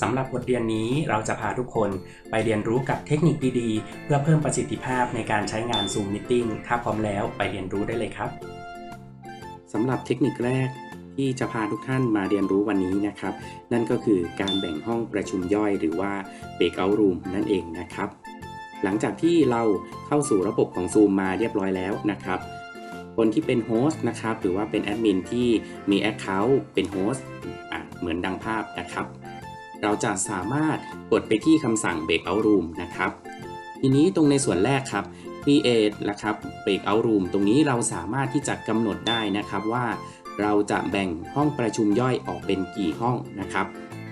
สำหรับบทเรียนนี้เราจะพาทุกคนไปเรียนรู้กับเทคนิคดีๆ เพื่อเพิ่มประสิทธิภาพในการใช้งาน Zoom Meeting ถ้าพร้อมแล้วไปเรียนรู้ได้เลยครับสำหรับเทคนิคแรกที่จะพาทุกท่านมาเรียนรู้วันนี้นะครับ นั่นก็คือการแบ่งห้องประชุมย่อยหรือว่า Breakout Room นั่นเองนะครับ หลังจากที่เราเข้าสู่ระบบของ Zoom มาเรียบร้อยแล้วนะครับ คนที่เป็นโฮสต์นะครับ หรือว่าเป็นแอดมินที่มี Account เป็นโฮสต์เหมือนดังภาพนะครับ เราจะสามารถกดไปที่คำสั่ง Breakout Room นะครับ ทีนี้ตรงในส่วนแรกครับ Create นะครับ Breakout Room ตรงนี้เราสามารถที่จะกำหนดได้นะครับว่าเราจะแบ่งห้องประชุมย่อยออกเป็นกี่ห้องนะครับ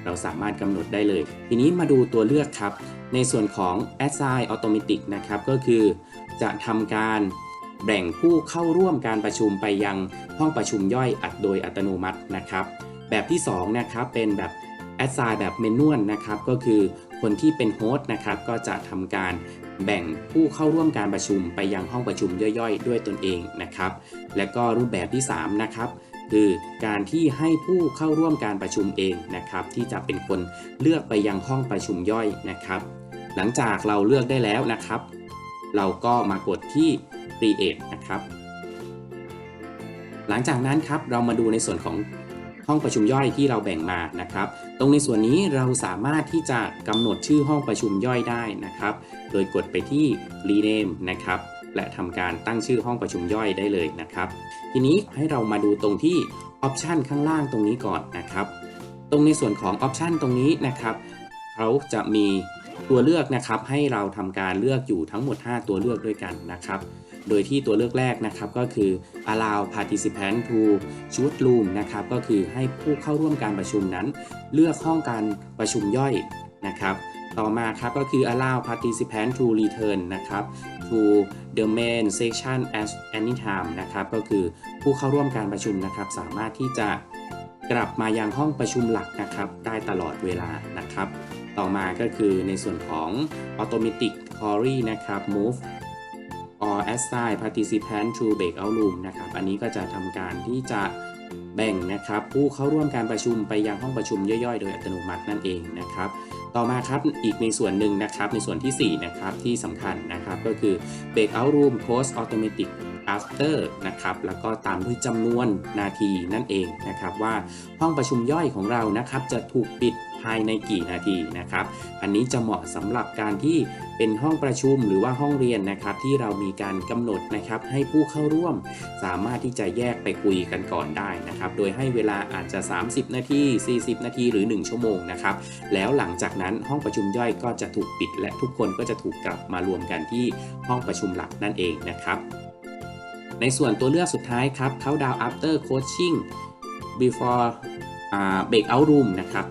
เราสามารถกำหนดได้เลย ทีนี้มาดูตัวเลือกครับ ในส่วนของ Assign Automatic นะครับ ก็คือจะทำการแบ่งผู้เข้าร่วมการประชุมไปยังห้องประชุมย่อยอัดโดยอัตโนมัตินะครับ แบบที่ 2 นะครับ เป็นแบบ Assign แบบเมนวลนะครับก็คือคนที่เป็นโฮสต์นะครับก็จะทำการแบ่งผู้เข้าร่วมการประชุมไปยังห้องประชุมย่อยๆ ด้วยตนเองนะครับ และก็รูปแบบที่ 3 นะครับ คือการที่ให้ผู้เข้าร่วมการประชุมเองนะครับ ที่จะเป็นคนเลือกไปยังห้องประชุมย่อยนะครับ หลังจากเราเลือกได้แล้วนะครับ เราก็มากดที่ create นะครับ หลังจากนั้นครับเรามาดูในส่วนของ ห้องประชุมย่อยที่เราแบ่งมานะครับ ตรงในส่วนนี้เราสามารถที่จะกำหนดชื่อห้องประชุมย่อยได้นะครับ โดยกดไปที่ rename นะครับและทำการตั้งชื่อห้องประชุมย่อยได้เลยนะครับ ทีนี้ให้เรามาดูตรงที่ Option ข้างล่างตรงนี้ก่อนนะครับ ตรงในส่วนของ Option ตรงนี้นะครับเขาจะมีตัวเลือกนะครับให้เราทำการเลือกอยู่ทั้งหมด 5 ตัวเลือกด้วยกันนะครับ โดยที่ตัวเลือกแรกนะครับก็คือ allow participant to choose room นะครับก็คือให้ผู้เข้าร่วมการประชุมนั้น เลือกห้องการประชุมย่อยนะครับต่อมาครับก็คือ allow participant to return นะครับ to the main section at any time นะครับก็คือผู้เข้าร่วมการประชุมนะครับ สามารถที่จะกลับมายังห้องประชุมหลักนะครับ ได้ตลอดเวลานะครับ ต่อมาก็คือในส่วนของ automatic query นะครับ move or assign participant to breakout room นะครับ อันนี้ก็จะทำการที่จะแบ่งนะครับผู้เข้าร่วมการประชุมไปยังห้องประชุมย่อยๆ โดยอัตโนมัตินั่นเองนะครับ ต่อมาครับอีกในส่วนหนึ่งนะครับในส่วนทีสี่4 นะครับที่สำคัญนะครับก็คือ breakout room close automatic after นะครับแล้วก็ตามด้วยจำนวนนาทีนั่นเองนะครับว่าห้องประชุมย่อยของเรานะครับจะถูกปิด ภายในกี่นาทีนะครับ อันนี้จะเหมาะสำหรับการที่เป็นห้องประชุมหรือว่าห้องเรียนนะครับ ที่เรามีการกำหนดนะครับ ให้ผู้เข้าร่วม สามารถที่จะแยกไปคุยกันก่อนได้นะครับ โดยให้เวลาอาจจะ 30 นาที 40 นาทีหรือ 1 ชั่วโมงนะครับ แล้วหลังจากนั้นห้องประชุมย่อยก็จะถูกปิด และทุกคนก็จะถูกกลับมารวมกันที่ห้องประชุมหลักนั่นเองนะครับ ในส่วนตัวเลือกสุดท้ายครับ countdown after coaching before uh, breakout room นะครับ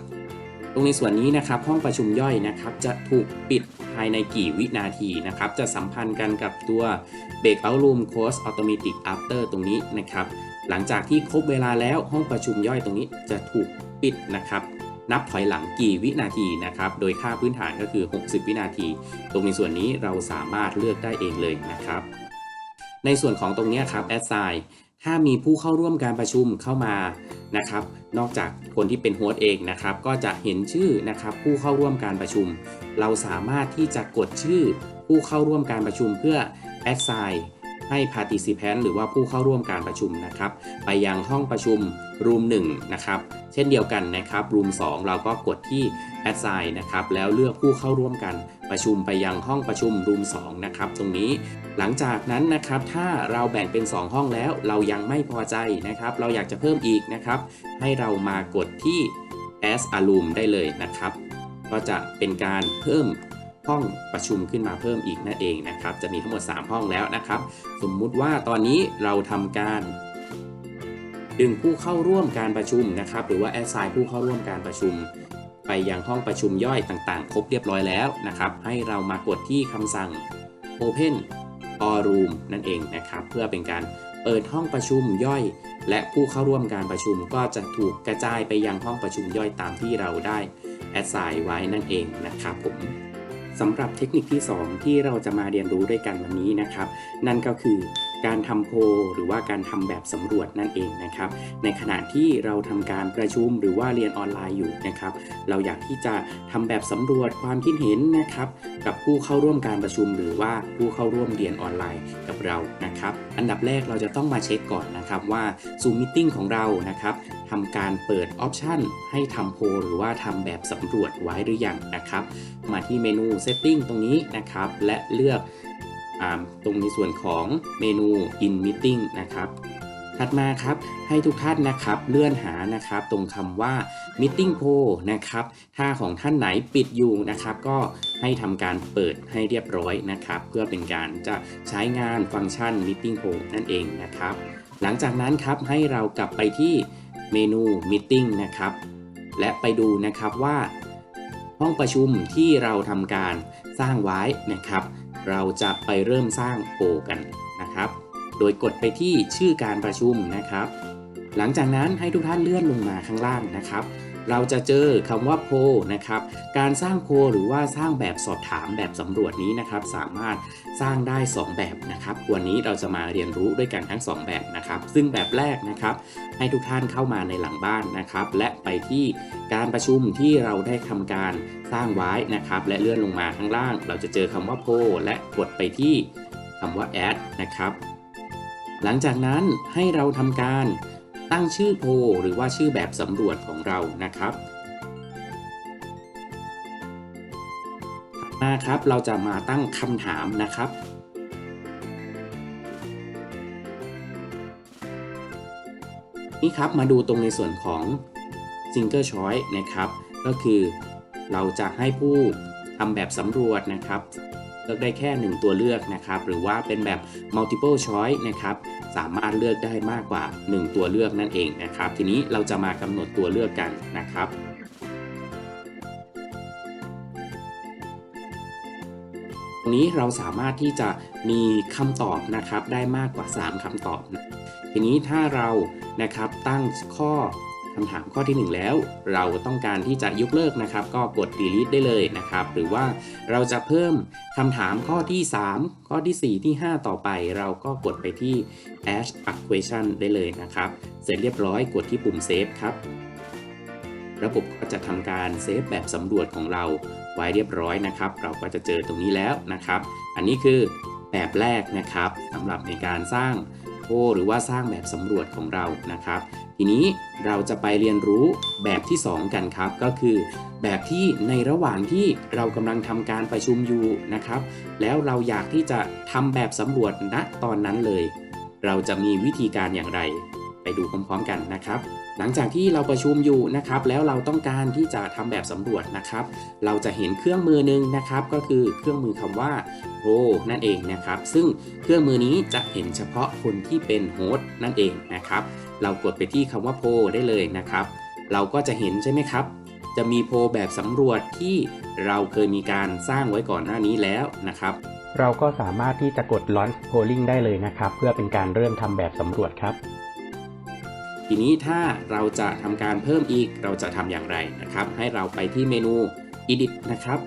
ตรงในส่วนนี้นะครับห้องประชุมย่อยนะครับจะถูกปิดภายในกี่วินาทีนะครับจะสัมพันธ์กันกับตัว breakout room close automatic after ตรงนี้นะครับ หลังจากที่ครบเวลาแล้วห้องประชุมย่อยตรงนี้จะถูกปิดนะครับนับถอยหลังกี่วินาทีนะครับ โดยค่าพื้นฐานก็คือ 60 วินาที ตรงในส่วนนี้เราสามารถเลือกได้เองเลยนะครับ ในส่วนของตรงนี้ครับ assign ถ้ามีผู้เข้าร่วมการประชุมเข้ามานะครับ นอกจากคนที่เป็นโฮสต์เองนะครับ ก็จะเห็นชื่อนะครับผู้เข้าร่วมการประชุม เราสามารถที่จะกดชื่อผู้เข้าร่วมการประชุมเพื่อ assign ให้ participant หรือว่าผู้เข้าร่วมการประชุมนะครับ ไปยังห้องประชุม room 1นะครับ เช่นเดียวกันนะครับ room 2 เราก็กดที่ assign นะครับ แล้วเลือกผู้เข้าร่วมกันประชุมไปยังห้องประชุม room 2นะครับ ตรงนี้หลังจากนั้นนะครับ ถ้าเราแบ่งเป็น 2 ห้องแล้ว เรายังไม่พอใจนะครับ เราอยากจะเพิ่มอีกนะครับ ให้เรามากดที่ as a room ได้เลยนะครับ ก็จะเป็นการเพิ่ม ห้องประชุมขึ้นมาเพิ่มอีกนั่นเองนะครับ จะมีทั้งหมด 3 ห้องแล้วนะครับ สมมุติว่าตอนนี้เราทำการดึงผู้เข้าร่วมการประชุมนะครับ หรือว่าแอดไซน์ผู้เข้าร่วมการประชุม ไปยังห้องประชุมย่อยต่างๆ ครบเรียบร้อยแล้วนะครับ ให้เรามากดที่คำสั่ง Open All Room นั่นเองนะครับ เพื่อเป็นการเปิดห้องประชุมย่อย และผู้เข้าร่วมการประชุมก็จะถูกกระจายไปยังห้องประชุมย่อยตามที่เราได้แอดไซน์ไว้นั่นเองนะครับผม สำหรับเทคนิคที่ 2 ที่เราจะมาเรียนรู้ด้วยกันวันนี้นะครับ นั่นก็คือ การทำโพหรือว่าการทำแบบสำรวจนั่นเองนะครับ ในขณะที่เราทำการประชุมหรือว่าเรียนออนไลน์อยู่นะครับ เราอยากที่จะทำแบบสำรวจความคิดเห็นนะครับ กับผู้เข้าร่วมการประชุมหรือว่าผู้เข้าร่วมเรียนออนไลน์กับเรานะครับ อันดับแรกเราจะต้องมาเช็คก่อนนะครับว่า Zoom Meeting ของเรานะครับทำการเปิดออปชันให้ทำโพหรือว่าทำแบบสำรวจไว้หรือยังนะครับ มาที่เมนู Setting ตรงนี้นะครับ และเลือก ตรงในส่วนของเมนู In Meeting นะครับ ถัดมาครับให้ทุกท่านนะครับเลื่อนหานะครับตรงคำว่า Meeting p o นะครับ ถ้าของท่านไหนปิดอยู่นะครับ ก็ให้ทำการเปิดให้เรียบร้อยนะครับ เพื่อเป็นการจะใช้งานฟังก์ชัน Meeting p o นั่นเองนะครับ หลังจากนั้นครับให้เรากลับไปที่เมนู Meeting นะครับ และไปดูนะครับว่าห้องประชุมที่เราทำการสร้างไว้นะครับ เราจะไปเริ่มสร้างโพลกันนะครับ โดยกดไปที่ชื่อการประชุมนะครับ หลังจากนั้นให้ทุกท่านเลื่อนลงมาข้างล่างนะครับ เราจะเจอคำว่าโพนะครับ การสร้างโพหรือว่าสร้างแบบสอบถามแบบสำรวจนี้นะครับ สามารถสร้างได้ 2 แบบนะครับ วันนี้เราจะมาเรียนรู้ด้วยกันทั้ง 2 แบบนะครับ ซึ่งแบบแรกนะครับ ให้ทุกท่านเข้ามาในหลังบ้านนะครับ และไปที่การประชุมที่เราได้ทำการสร้างไว้นะครับ และเลื่อนลงมาข้างล่าง เราจะเจอคำว่าโพและกดไปที่คำว่า add นะครับ หลังจากนั้นให้เราทำการ ตั้งชื่อโพหรือว่าชื่อแบบสำรวจของเรานะครับมาครับเราจะมาตั้งคำถามนะครับ นี่ครับมาดูตรงในส่วนของ Single Choice นะครับ ก็คือเราจะให้ผู้ทำแบบสำรวจนะครับ เลือกได้แค่ 1 ตัวเลือกนะครับ หรือว่าเป็นแบบ multiple choice นะครับ สามารถเลือกได้มากกว่า 1 ตัวเลือกนั่นเองนะครับ ทีนี้เราจะมากำหนดตัวเลือกกันนะครับตรงนี้เราสามารถที่จะมีคำตอบนะครับได้มากกว่า 3คำตอบ ทีนี้ถ้าเรานะครับตั้งข้อ คำถามข้อทีหนึ่1 แล้ว เราต้องการที่จะยกเลิกนะครับ ก็กด delete ได้เลยนะครับ หรือว่าเราจะเพิ่มคำถามข้อที่ 3 ข้อที่ 4 ที่ 5 ต่อไป เราก็กดไปที่ add a question ได้เลยนะครับ เสร็จเรียบร้อยกดที่ปุ่ม save ครับ ระบบก็จะทำการเซฟแบบสำรวจของเราไว้เรียบร้อยนะครับ เราก็จะเจอตรงนี้แล้วนะครับ อันนี้คือแบบแรกนะครับสำหรับในการสร้างโพลหรือว่าสร้างแบบสำรวจของเรานะครับ ทีนี้เราจะไปเรียนรู้แบบที่ 2 กันครับ ก็คือ แบบที่ในระหว่างที่เรากำลังทำการประชุมอยู่นะครับ แล้วเราอยากที่จะทำแบบสำรวจณตอนนั้นเลย เราจะมีวิธีการอย่างไร ไปดูพร้อมๆกันนะครับ หลังจากที่เราประชุมอยู่นะครับ แล้วเราต้องการที่จะทำแบบสำรวจนะครับ เราจะเห็นเครื่องมือหนึ่งนะครับ ก็คือเครื่องมือคำว่า Pro นั่นเองนะครับ ซึ่งเครื่องมือนี้จะเห็นเฉพาะคนที่เป็นโฮสต์นั่นเองนะครับ เรากดไปที่คำว่า Pro ได้เลยนะครับ เราก็จะเห็นใช่ไหมครับ จะมีโพลแบบสำรวจที่เราเคยมีการสร้างไว้ก่อนหน้านี้แล้วนะครับ เราก็สามารถที่จะกด launch polling ได้เลยนะครับ เพื่อเป็นการเริ่มทำแบบสำรวจครับ ทีนี้ถ้าเราจะทำการเพิ่มอีกเราจะทำอย่างไรนะครับ ให้เราไปที่เมนู edit นะครับ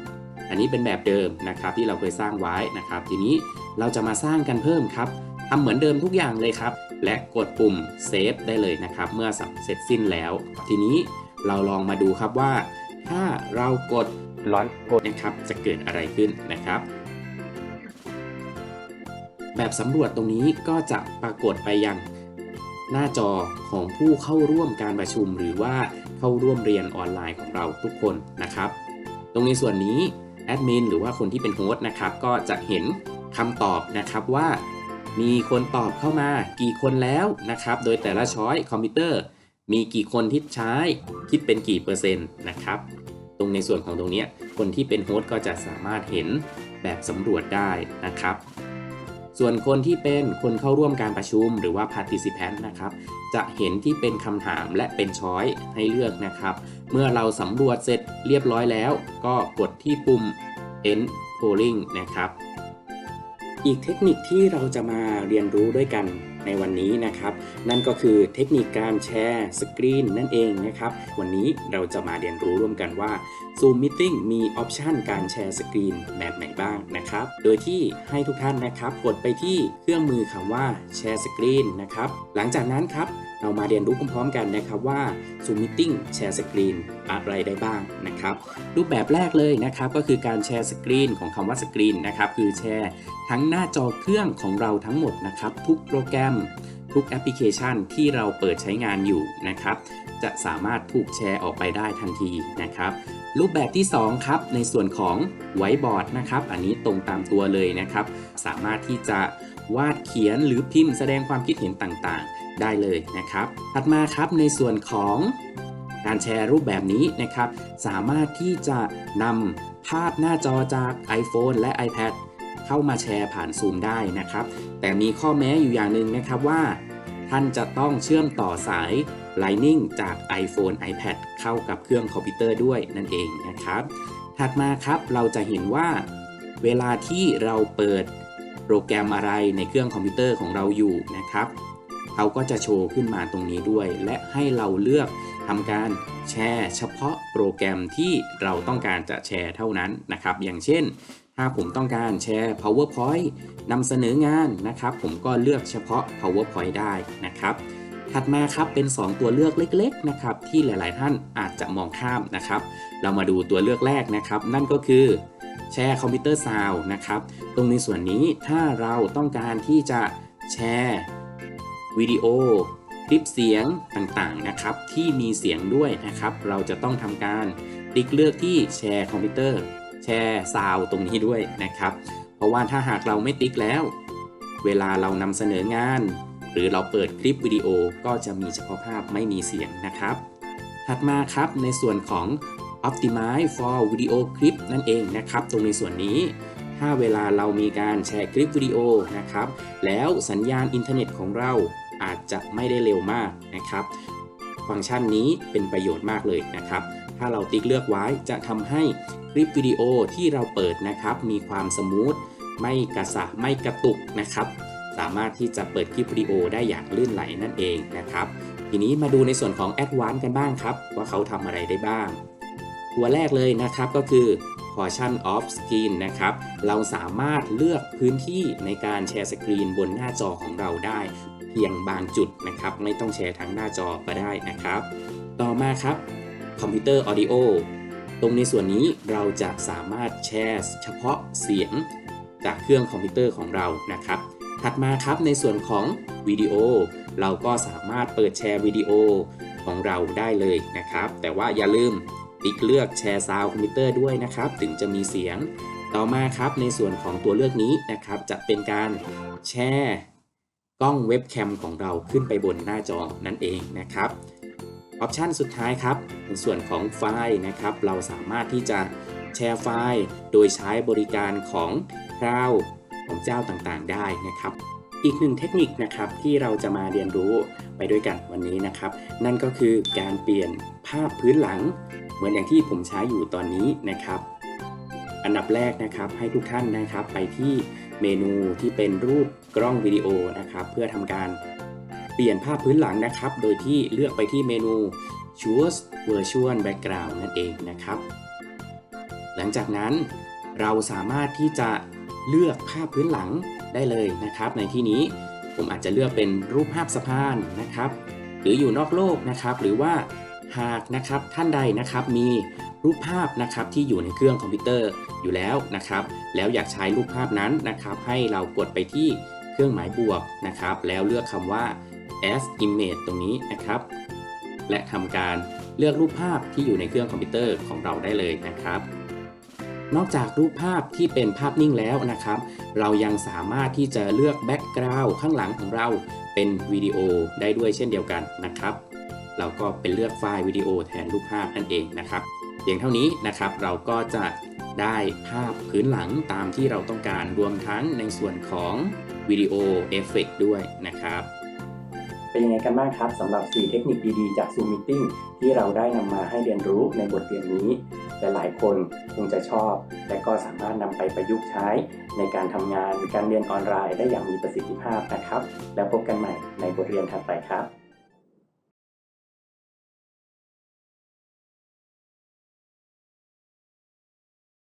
อันนี้เป็นแบบเดิมนะครับที่เราเคยสร้างไว้นะครับ ทีนี้เราจะมาสร้างกันเพิ่มครับทำเหมือนเดิมทุกอย่างเลยครับ และกดปุ่ม save ได้เลยนะครับ เมื่อเสร็จสิ้นแล้ว ทีนี้เราลองมาดูครับว่า ถ้าเรากด launch polling นะครับ จะเกิดอะไรขึ้นนะครับ แบบสำรวจตรงนี้ก็จะปรากฏไปยังหน้าจอของผู้เข้าร่วมการประชุมหรือว่าเข้าร่วมเรียนออนไลน์ของเราทุกคนนะครับ ตรงในส่วนนี้แอดมินหรือว่าคนที่เป็นโฮสต์นะครับ ก็จะเห็นคำตอบนะครับว่า มีคนตอบเข้ามากี่คนแล้วนะครับ โดยแต่ละช้อยคอมพิวเตอร์ มีกี่คนที่ใช้ คิดเป็นกี่เปอร์เซ็นต์นะครับ ตรงในส่วนของตรงนี้คนที่เป็นโฮสต์ก็จะสามารถเห็นแบบสำรวจได้นะครับ ส่วนคนที่เป็นคนเข้าร่วมการประชุมหรือว่า participant นะครับ จะเห็นที่เป็นคำถามและเป็นช้อยให้เลือกนะครับ เมื่อเราสำรวจเสร็จเรียบร้อยแล้ว ก็กดที่ปุ่ม end polling นะครับ อีกเทคนิคที่เราจะมาเรียนรู้ด้วยกันในวันนี้นะครับ นั่นก็คือเทคนิคการแชร์สกรีนนั่นเองนะครับ วันนี้เราจะมาเรียนรู้ร่วมกันว่า Zoom Meeting มีออปชันการแชร์สกรีนแบบไหนบ้างนะครับ โดยที่ให้ทุกท่านนะครับกดไปที่เครื่องมือคำว่าแชร์สกรีนนะครับ หลังจากนั้นครับ เรามาเรียนรู้พร้อมๆกันนะครับว่า Zoom Meeting แชร์สกรีนอะไรได้บ้างนะครับรูปแบบแรกเลยนะครับก็คือการแชร์สกรีนของคำว่าสกรีนนะครับคือแชร์ทั้งหน้าจอเครื่องของเราทั้งหมดนะครับทุกโปรแกรมทุกแอปพลิเคชันที่เราเปิดใช้งานอยู่นะครับจะสามารถถูกแชร์ออกไปได้ทันทีนะครับ รูปแบบที่ 2 ครับ ในส่วนของไวบอร์ดนะครับ อันนี้ตรงตามตัวเลยนะครับ สามารถที่จะวาดเขียนหรือพิมพ์แสดงความคิดเห็นต่างๆ ได้เลยนะครับ ถัดมาครับในส่วนของการแชร์รูปแบบนี้นะครับ สามารถที่จะนำภาพหน้าจอจาก iPhone และ iPad เข้ามาแชร์ผ่าน Zoom ได้นะครับ แต่มีข้อแม้อยู่อย่างหนึ่งนะครับว่า ท่านจะต้องเชื่อมต่อสาย Lightning จาก iPhone iPad เข้ากับเครื่องคอมพิวเตอร์ด้วยนั่นเองนะครับ ถัดมาครับเราจะเห็นว่า เวลาที่เราเปิดโปรแกรมอะไรในเครื่องคอมพิวเตอร์ของเราอยู่นะครับ เขาก็จะโชว์ขึ้นมาตรงนี้ด้วย และให้เราเลือกทำการแชร์เฉพาะโปรแกรมที่เราต้องการจะแชร์เท่านั้นนะครับ อย่างเช่น ถ้าผมต้องการแชร์ PowerPoint นำเสนองานนะครับ ผมก็เลือกเฉพาะ PowerPoint ได้นะครับถัดมาครับเป็น 2 ตัวเลือกเล็กๆนะครับที่หลาย ๆ ท่านอาจจะมองข้ามนะครับ เรามาดูตัวเลือกแรกนะครับ นั่นก็คือแชร์คอมพิวเตอร์ซาวนะครับ ตรงในส่วนนี้ถ้าเราต้องการที่จะแชร์ วิดีโอ คลิปเสียงต่างๆนะครับ ที่มีเสียงด้วยนะครับ เราจะต้องทำการติ๊กเลือกที่แชร์คอมพิวเตอร์ แชร์ซาวตรงนี้ด้วยนะครับ เพราะว่าถ้าหากเราไม่ติ๊กแล้ว เวลาเรานำเสนองาน หรือเราเปิดคลิปวิดีโอก็จะมีเฉพาะภาพไม่มีเสียงนะครับ ถัดมาครับในส่วนของ Optimize for Video Clip นั่นเองนะครับ ตรงในส่วนนี้ ถ้าเวลาเรามีการแชร์คลิปวิดีโอนะครับ แล้วสัญญาณอินเทอร์เน็ตของเรา อาจจะไม่ได้เร็วมากนะครับ ฟังก์ชันนี้เป็นประโยชน์มากเลยนะครับ ถ้าเราติ๊กเลือกไว้จะทำให้คลิปวิดีโอที่เราเปิดนะครับ มีความสมูทไม่กระสะไม่กระตุกนะครับ สามารถที่จะเปิดคลิปวิดีโอได้อย่างลื่นไหลนั่นเองนะครับ ทีนี้มาดูในส่วนของ Advanced กันบ้างครับ ว่าเขาทำอะไรได้บ้าง ตัวแรกเลยนะครับก็คือ Portion of Screen นะครับ เราสามารถเลือกพื้นที่ในการแชร์สกรีนบนหน้าจอของเราได้ พียงบางจุดนะครับ ไม่ต้องแชร์ทั้งหน้าจอก็ได้นะครับ ต่อมาครับคอมพิวเตอร์ Audio ตรงในส่วนนี้เราจะสามารถแชร์เฉพาะเสียงจากเครื่องคอมพิวเตอร์ของเรานะครับ ถัดมาครับในส่วนของวิดีโอ เราก็สามารถเปิดแชร์วิดีโอของเราได้เลยนะครับ แต่ว่าอย่าลืมติ๊กเลือกแชร์ซาวคอมพิวเตอร์ด้วยนะครับ ถึงจะมีเสียง ต่อมาครับในส่วนของตัวเลือกนี้นะครับ จะเป็นการแชร์ กล้องเว็บแคมของเราขึ้นไปบนหน้าจอนั่นเองนะครับออปชันสุดท้ายครับในส่วนของไฟล์นะครับ เราสามารถที่จะแชร์ไฟล์ โดยใช้บริการของคลาของเจ้าต่างๆ ได้นะครับ อีกหนึ่งเทคนิคนะครับที่เราจะมาเรียนรู้ไปด้วยกันวันนี้นะครับ นั่นก็คือการเปลี่ยนภาพพื้นหลัง เหมือนอย่างที่ผมใช้อยู่ตอนนี้นะครับ อันดับแรกนะครับให้ทุกท่านนะครับไปที่ เมนูที่เป็นรูปกล้องวิดีโอนะครับ เพื่อทำการเปลี่ยนภาพพื้นหลังนะครับ โดยที่เลือกไปที่เมนู Choose Virtual Background นั่นเองนะครับ หลังจากนั้นเราสามารถที่จะเลือกภาพพื้นหลังได้เลยนะครับ ในที่นี้ผมอาจจะเลือกเป็นรูปภาพสะพานนะครับ หรืออยู่นอกโลกนะครับ หรือว่าหากนะครับท่านใดนะครับมี รูปภาพนะครับที่อยู่ในเครื่องคอมพิวเตอร์อยู่แล้วนะครับ แล้วอยากใช้รูปภาพนั้นนะครับ ให้เรากดไปที่เครื่องหมายบวกนะครับ แล้วเลือกคำว่า as image ตรงนี้นะครับ และทำการเลือกรูปภาพที่อยู่ในเครื่องคอมพิวเตอร์ของเราได้เลยนะครับ นอกจากรูปภาพที่เป็นภาพนิ่งแล้วนะครับ เรายังสามารถที่จะเลือกแบ็กกราวด์ข้างหลังของเราเป็นวิดีโอได้ด้วยเช่นเดียวกันนะครับ เราก็เป็นเลือกไฟล์วิดีโอแทนรูปภาพนั่นเองนะครับ เพียงเท่านี้นะครับ เราก็จะได้ภาพพื้นหลังตามที่เราต้องการรวมทั้งในส่วนของวิดีโอเอฟเฟกด้วยนะครับ เป็นยังไงกันบ้างครับสำหรับ 4 เทคนิคดีๆ จาก Zoom Meeting ที่เราได้นำมาให้เรียนรู้ในบทเรียนนี้หลายๆคนคงจะชอบ และก็สามารถนำไปประยุกต์ใช้ ในการทำงานการเรียนออนไลน์ได้อย่างมีประสิทธิภาพนะครับ แล้วพบกันใหม่ในบทเรียนถัดไปครับ